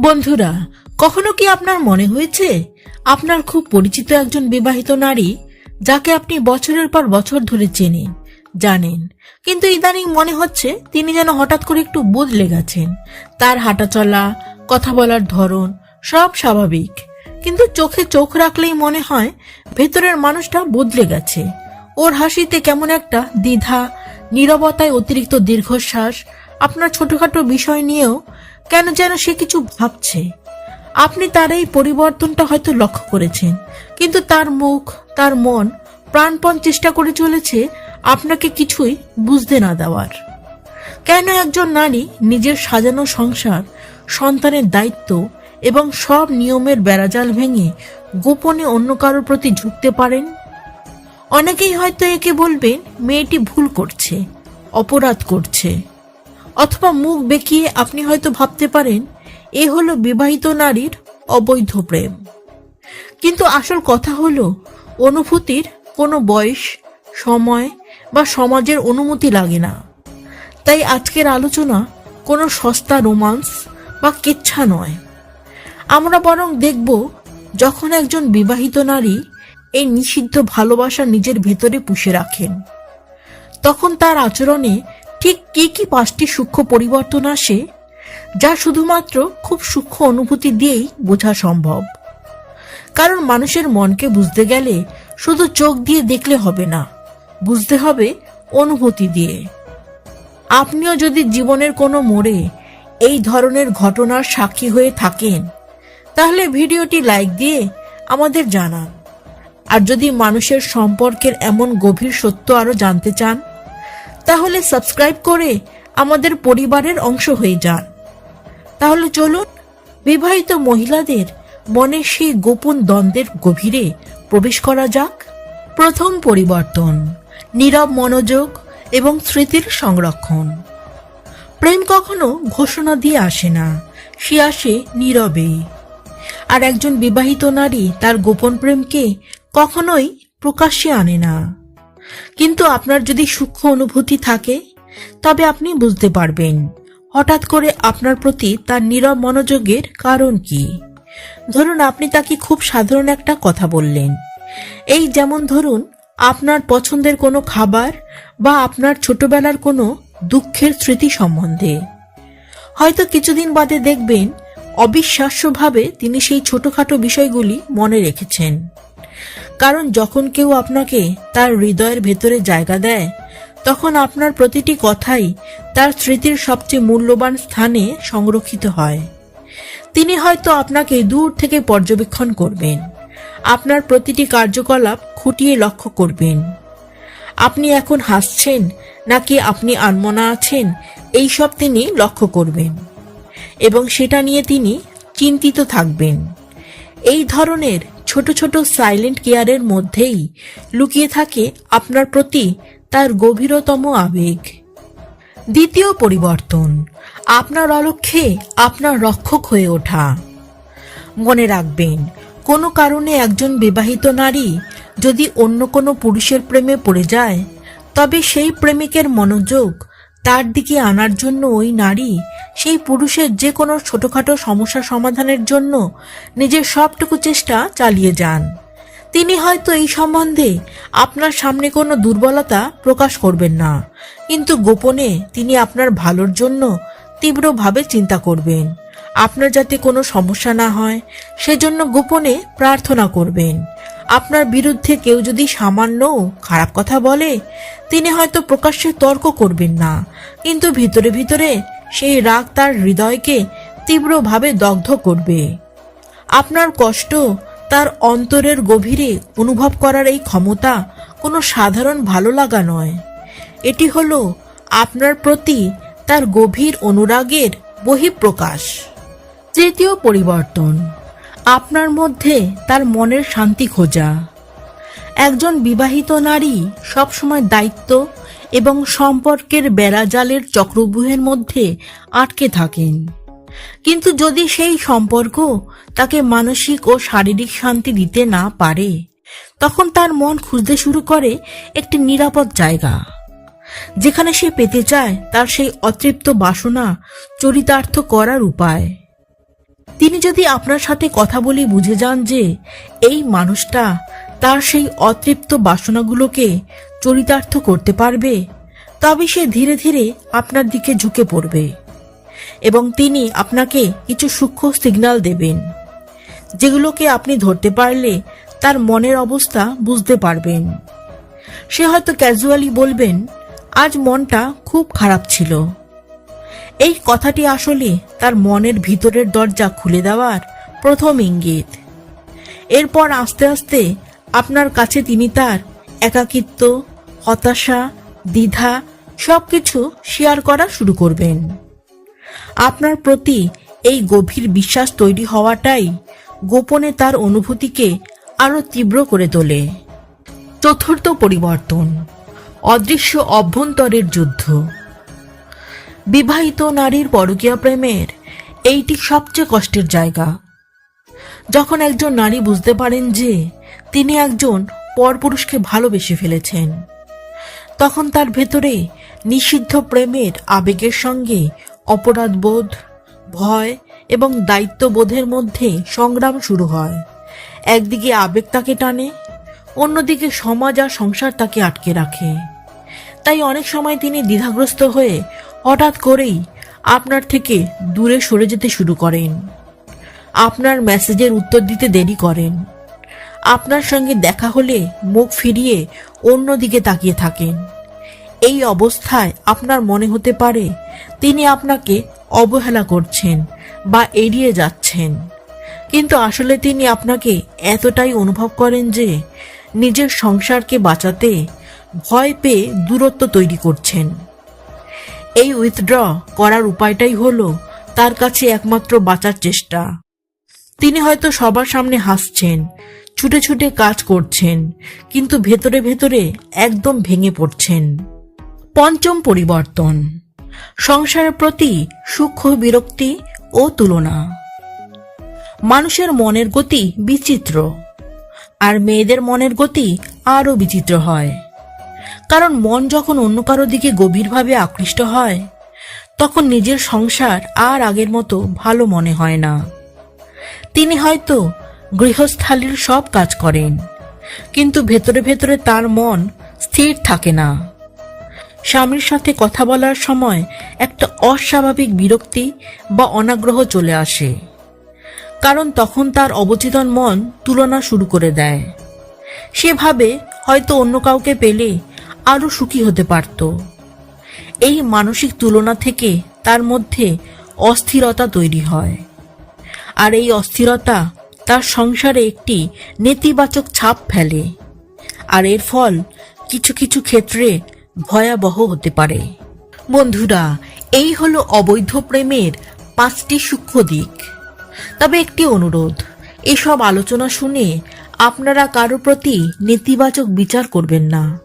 বন্ধুরা, কখনো কি আপনার মনে হয়েছে? আপনার খুব পরিচিত একজন বিবাহিত নারী, যাকে আপনি বছরের পর বছর ধরে চেনেন, জানেন। কিন্তু ইদানিং মনে হচ্ছে তিনি যেন হঠাৎ করে একটু বদলে গেছেন। তার হাঁটা চলা কথা বলার ধরন সব স্বাভাবিক। কিন্তু চোখে চোখ রাখলেই মনে হয় ভেতরের মানুষটা বদলে গেছে। ওর হাসিতে কেমন একটা দ্বিধা, নীরবতায় অতিরিক্ত দীর্ঘশ্বাস আপনার ছোটখাটো বিষয় নিয়েও কেন যেন সে কিছু ভাবছে। আপনি তার এই পরিবর্তনটা হয়তো লক্ষ্য করেছেন, কিন্তু তার মুখ, তার মন প্রাণপণ চেষ্টা করে চলেছে আপনাকে কিছুই বুঝতে না দেওয়ার। কেন একজন নারী নিজের সাজানো সংসার, সন্তানের দায়িত্ব এবং সব নিয়মের বেড়াজাল ভেঙে গোপনে অন্য কারোর প্রতি ঝুঁকতে পারেন? অনেকেই হয়তো একে বলবেন মেয়েটি ভুল করছে, অপরাধ করছে। অথবা মুখ বেঁকিয়ে আপনি হয়তো ভাবতে পারেন, এ হলো বিবাহিত নারীর অবৈধ প্রেম। কিন্তু আসল কথা হলো, অনুভূতির কোনো বয়স, সময় বা সমাজের অনুমতি লাগে না। তাই আজকের আলোচনা কোনো সস্তা রোমান্স বা কেচ্ছা নয়। আমরা বরং দেখব যখন একজন বিবাহিত নারী এই নিষিদ্ধ ভালোবাসা নিজের ভেতরে পুষে রাখেন, তখন তার আচরণে ঠিক কি কি পাঁচটি সূক্ষ্ম পরিবর্তন আসে? যা শুধুমাত্র খুব সূক্ষ্ম অনুভূতি দিয়েই বোঝা সম্ভব। কারণ মানুষের মনকে বুঝতে গেলে শুধু চোখ দিয়ে দেখলে হবে না, বুঝতে হবে অনুভূতি দিয়ে। আপনিও যদি জীবনের কোনো মোড়ে এই ধরনের ঘটনার সাক্ষী হয়ে থাকেন, তাহলে ভিডিওটি লাইক দিয়ে আমাদের জানান। আর যদি মানুষের সম্পর্কের এমন গভীর সত্য আরও জানতে চান তাহলে সাবস্ক্রাইব করে আমাদের পরিবারের অংশ হয়ে যান। তাহলে চলুন, বিবাহিত মহিলাদের মনে সেই গোপন দ্বন্দ্বের গভীরে প্রবেশ করা যাক। প্রথম পরিবর্তন, নীরব মনোযোগ এবং স্মৃতির সংরক্ষণ। প্রেম কখনো ঘোষণা দিয়ে আসে না, সে আসে নীরবে। আর একজন বিবাহিত নারী তার গোপন প্রেমকে কখনোই প্রকাশ্যে আনে না। কিন্তু আপনার যদি সূক্ষ্ম অনুভূতি থাকে, তবে আপনি বুঝতে পারবেন হঠাৎ করে আপনার প্রতি তার নীরব মনোযোগের কারণ কি। ধরুন, আপনি তাকে খুব সাধারণ একটা কথা বললেন। এই যেমন ধরুন, আপনার পছন্দের কোনো খাবার বা আপনার ছোটবেলার কোনো দুঃখের স্মৃতি সম্বন্ধে। হয়তো কিছুদিন বাদে দেখবেন, অবিশ্বাস্যভাবে তিনি সেই ছোটখাটো বিষয়গুলি মনে রেখেছেন। কারণ যখন কেউ আপনাকে তার হৃদয়ের ভেতরে জায়গা দেয়, তখন আপনার প্রতিটি কথাই তার স্মৃতির সবচেয়ে মূল্যবান স্থানে সংরক্ষিত হয়। তিনি হয়তো আপনাকে দূর থেকে পর্যবেক্ষণ করবেন। আপনার প্রতিটি কার্যকলাপ খুঁটিয়ে লক্ষ্য করবেন। আপনি এখন হাসছেন নাকি আপনি আনমনা আছেন, এই সব তিনি লক্ষ্য করবেন। এবং সেটা নিয়ে তিনি চিন্তিত থাকবেন। এই ধরনের ছোট ছোট সাইলেন্ট কেয়ারের মধ্যেই লুকিয়ে থাকে আপনার প্রতি তার গভীরতম আবেগ। দ্বিতীয় পরিবর্তন, আপনার অলক্ষ্যে আপনার রক্ষক হয়ে ওঠা। মনে রাখবেন, কোনো কারণে একজন বিবাহিত নারী যদি অন্য কোনো পুরুষের প্রেমে পড়ে যায়, তবে সেই প্রেমিকের মনোযোগ তার দিকে আনার জন্য ওই নারী সেই পুরুষের যে কোনো ছোটখাটো সমস্যা সমাধানের জন্য নিজের সবটুকু চেষ্টা চালিয়ে যান। তিনি হয়তো এই সম্বন্ধে আপনার সামনে কোনো দুর্বলতা প্রকাশ করবেন না, কিন্তু গোপনে তিনি আপনার ভালোর জন্য তীব্রভাবে চিন্তা করবেন। আপনার যাতে কোনো সমস্যা না হয়, সেজন্য গোপনে প্রার্থনা করবেন। আপনার বিরুদ্ধে কেউ যদি সামান্য খারাপ কথা বলে, তিনি হয়তো প্রকাশ্যে তর্ক করবেন না, কিন্তু ভিতরে ভিতরে সেই রাগ তার হৃদয়কে তীব্রভাবে দগ্ধ করবে। আপনার কষ্ট তার অন্তরের গভীরে অনুভব করার এই ক্ষমতা কোনো সাধারণ ভালো লাগা নয়। এটি হলো আপনার প্রতি তার গভীর অনুরাগের বহিঃপ্রকাশ। তৃতীয় পরিবর্তন, আপনার মধ্যে তার মনের শান্তি খোঁজা। একজন বিবাহিত নারী সবসময় দায়িত্ব এবং সম্পর্কের বেড়াজালের চক্রব্যূহের মধ্যে আটকে থাকেন। কিন্তু যদি সেই সম্পর্ক তাকে মানসিক ও শারীরিক শান্তি দিতে না পারে, তখন তার মন খুঁজতে শুরু করে একটি নিরাপদ জায়গা, যেখানে সে পেতে চায় তার সেই অতৃপ্ত বাসনা চরিতার্থ করার উপায়। তিনি যদি আপনার সাথে কথা বলে বুঝে যান যে এই মানুষটা তার সেই অতৃপ্ত বাসনাগুলোকে চরিতার্থ করতে পারবে, তবে সে ধীরে ধীরে আপনার দিকে ঝুঁকে পড়বে এবং তিনি আপনাকে কিছু সূক্ষ্ম সিগন্যাল দেবেন, যেগুলোকে আপনি ধরতে পারলে তার মনের অবস্থা বুঝতে পারবেন। সে হয়তো ক্যাজুয়ালি বলবেন, আজ মনটা খুব খারাপ ছিল। এই কথাটি আসলে তার মনের ভিতরের দরজা খুলে দেওয়ার প্রথম ইঙ্গিত। এরপর আস্তে আস্তে আপনার কাছে তিনি তার একাকিত্ব হতাশা, দ্বিধা সবকিছু শেয়ার করা শুরু করবেন। আপনার প্রতি এই গভীর বিশ্বাস তৈরি হওয়াটাই গোপনে তার অনুভূতিকে আরও তীব্র করে তোলে। চতুর্থ পরিবর্তন, অদৃশ্য অভ্যন্তরের যুদ্ধ। বিবাহিত নারীর পরকীয়া প্রেমের এইটি সবচেয়ে কষ্টের জায়গা। যখন একজন নারী বুঝতে পারেন যে তিনি একজন পরপুরুষকে ভালোবেসে ফেলেছেন তখন তার ভেতরে নিষিদ্ধ প্রেমের আবেগের সঙ্গে অপরাধবোধ, ভয় এবং দায়িত্ববোধের মধ্যে সংগ্রাম শুরু হয়। একদিকে আবেগ তাকে টানে, অন্যদিকে সমাজ আর সংসার তাকে আটকে রাখে। তাই অনেক সময় তিনি দ্বিধাগ্রস্ত হয়ে হঠাৎ করেই আপনার থেকে দূরে সরে যেতে শুরু করেন। আপনার মেসেজের উত্তর দিতে দেরি করেন। আপনার সঙ্গে দেখা হলে মুখ ফিরিয়ে অন্যদিকে তাকিয়ে থাকেন। এই অবস্থায় আপনার মনে হতে পারে তিনি আপনাকে অবহেলা করছেন বা এড়িয়ে যাচ্ছেন। কিন্তু আসলে তিনি আপনাকে এতটাই অনুভব করেন যে নিজের সংসারকে বাঁচাতে ভয় পেয়ে দূরত্ব তৈরি করছেন। এই উইথড্র করার উপায়টাই হলো তার কাছে একমাত্র বাঁচার চেষ্টা। তিনি হয়তো সবার সামনে হাসছেন ছুটে ছুটে কাজ করছেন, কিন্তু ভেতরে ভেতরে একদম ভেঙে পড়ছেন। পঞ্চম পরিবর্তন সংসারের প্রতি সূক্ষ্ম বিরক্তি ও তুলনা। মানুষের মনের গতি বিচিত্র, আর মেয়েদের মনের গতি আরও বিচিত্র হয়। কারণ মন যখন অন্য কারও দিকে গভীরভাবে আকৃষ্ট হয়, তখন নিজের সংসার আর আগের মতো ভালো মনে হয় না। তিনি হয়তো গৃহস্থালির সব কাজ করেন। কিন্তু ভেতরে ভেতরে তার মন স্থির থাকে না। স্বামীর সাথে কথা বলার সময় একটা অস্বাভাবিক বিরক্তি বা অনাগ্রহ চলে আসে। কারণ তখন তার অবচেতন মন তুলনা শুরু করে দেয়। সে ভাবে হয়তো অন্য কাউকে পেলে আরও সুখী হতে পারত। এই মানসিক তুলনা থেকে তার মধ্যে অস্থিরতা তৈরি হয়। আর এই অস্থিরতা তার সংসারে একটি নেতিবাচক ছাপ ফেলে, আর এর ফল কিছু কিছু ক্ষেত্রে ভয়াবহ হতে পারে। বন্ধুরা, এই হলো অবৈধ প্রেমের পাঁচটি সূক্ষ্ম দিক। তবে একটি অনুরোধ, এসব আলোচনা শুনে আপনারা কারও প্রতি নেতিবাচক বিচার করবেন না।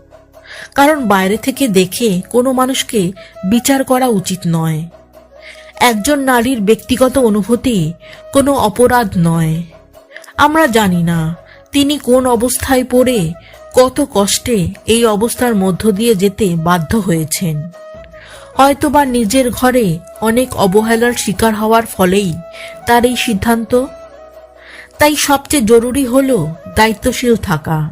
কারণ বাইরে থেকে দেখে কোনো মানুষকে বিচার করা উচিত নয়। একজন নারীর ব্যক্তিগত অনুভূতি কোনো অপরাধ নয়। আমরা জানি না। তিনি কোন অবস্থায় পড়ে, কত কষ্টে এই অবস্থার মধ্য দিয়ে যেতে বাধ্য হয়েছেন। হয়তোবা নিজের ঘরে অনেক অবহেলার শিকার হওয়ার ফলেই তার এই সিদ্ধান্ত। তাই সবচেয়ে জরুরি হল দায়িত্বশীল থাকা।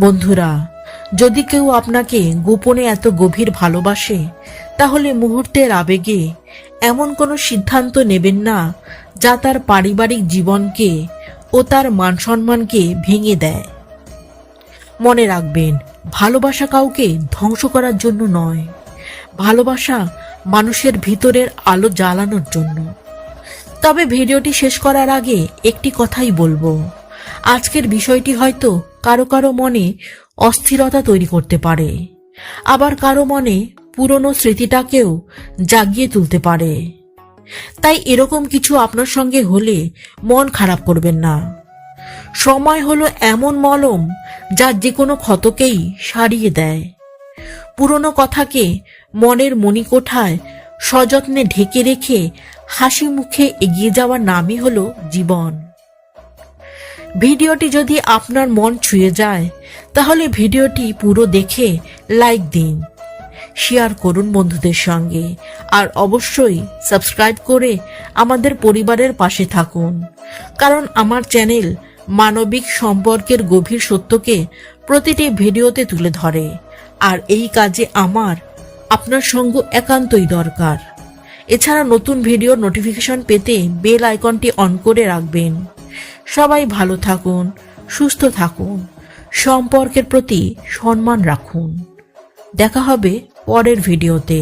বন্ধুরা, যদি কেউ আপনাকে গোপনে এত গভীর ভালোবাসে, তাহলে মুহূর্তের আবেগে এমন কোনো সিদ্ধান্ত নেবেন না যা তার পারিবারিক জীবনকে ও তার মান সম্মানকে ভেঙে দেয়। মনে রাখবেন, ভালোবাসা কাউকে ধ্বংস করার জন্য নয়। ভালোবাসা মানুষের ভিতরের আলো জ্বালানোর জন্য। তবে ভিডিওটি শেষ করার আগে একটি কথাই বলব। আজকের বিষয়টি হয়তো কারও কারও মনে অস্থিরতা তৈরি করতে পারে। আবার কারও মনে পুরনো স্মৃতিটাকেও জাগিয়ে তুলতে পারে। তাই এরকম কিছু আপনার সঙ্গে হলে মন খারাপ করবেন না। সময় হলো এমন মলম যা যে কোনো ক্ষতকেই সারিয়ে দেয়। পুরনো কথাকে মনের মণিকোঠায় সযত্নে ঢেকে রেখে হাসি মুখে এগিয়ে যাওয়ার নামই হলো জীবন। ভিডিওটি যদি আপনার মন ছুঁয়ে যায়, তাহলে ভিডিওটি পুরো দেখে লাইক দিন। শেয়ার করুন বন্ধুদের সঙ্গে। আর অবশ্যই সাবস্ক্রাইব করে আমাদের পরিবারের পাশে থাকুন। কারণ আমার চ্যানেল মানবিক সম্পর্কের গভীর সত্যকে প্রতিটি ভিডিওতে তুলে ধরে। আর এই কাজে আমার, আপনার সঙ্গ একান্তই দরকার। এছাড়া নতুন ভিডিও নোটিফিকেশন পেতে বেল আইকনটি অন করে রাখবেন। সবাই ভালো থাকুন, সুস্থ থাকুন, সম্পর্কের প্রতি সম্মান রাখুন। দেখা হবে পরের ভিডিওতে।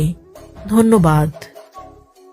ধন্যবাদ।